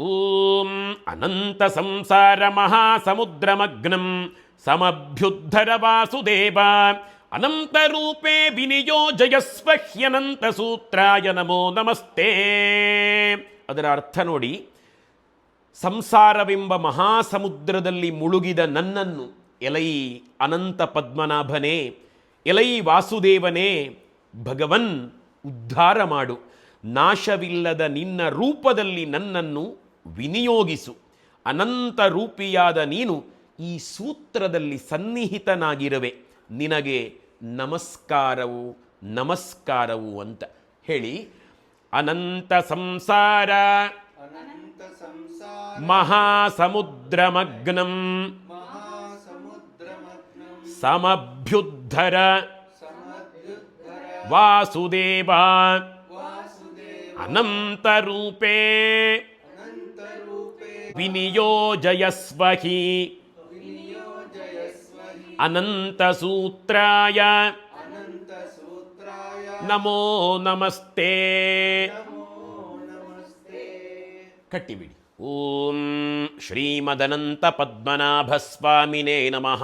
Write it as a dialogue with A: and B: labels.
A: ಓಂ ಅನಂತ ಸಂಸಾರ ಮಹಾಸಮುದ್ರಮಗ್ನಂ ಸಮಭ್ಯುದ್ಧರ ವಾಸುದೇವ ಅನಂತ ರೂಪೇ ವಿನಿಯೋಜಯಸ್ವ ಹ್ಯನಂತ ಸೂತ್ರಾಯ ನಮೋ ನಮಸ್ತೆ ಅದರ ಅರ್ಥ ನೋಡಿ, ಸಂಸಾರವೆಂಬ ಮಹಾಸಮುದ್ರದಲ್ಲಿ ಮುಳುಗಿದ ನನ್ನನ್ನು, ಎಲೈ ಅನಂತ ಪದ್ಮನಾಭನೇ, ಎಲೈ ವಾಸುದೇವನೇ, ಭಗವನ್ ಉದ್ಧಾರ ಮಾಡು. ನಾಶವಿಲ್ಲದ ನಿನ್ನ ರೂಪದಲ್ಲಿ ನನ್ನನ್ನು ವಿನಿಯೋಗಿಸು. ಅನಂತ ರೂಪಿಯಾದ ನೀನು ಈ ಸೂತ್ರದಲ್ಲಿ ಸನ್ನಿಹಿತನಾಗಿರುವೆ. ನಿನಗೆ ನಮಸ್ಕಾರವು ನಮಸ್ಕಾರವು ಅಂತ ಹೇಳಿ ಅನಂತ ಸಂಸಾರ
B: ಮಹಾಸಮುದ್ರ ಮಗ್ನಂ
A: ಮಹಾಸಮುದ್ರಮಗ್ನಂ ಸಮಭ್ಯುದ್ಧರ ವಾಸುದೇವ
B: ವಾಸುದೇವ
A: ಅನಂತರೂಪೇ
B: ಅನಂತರೂಪೇ
A: ವಿನಿಯೋಜಯಸ್ವ ಹಿ
B: ವಿನಿಯೋಜಯಸ್ವ ಹಿ
A: ಅನಂತಸೂತ್ರಾಯ
B: ಅನಂತಸೂತ್ರಾಯ
A: ನಮೋ ನಮಸ್ತೆ
B: ನಮೋ ನಮಸ್ತೆ
A: ಕಟ್ಟಿಬಿಡಿ ಓಂ ಶ್ರೀಮದನಂತ ಪದ್ಮನಾಭ ಸ್ವಾಮಿನೇ ನಮಃ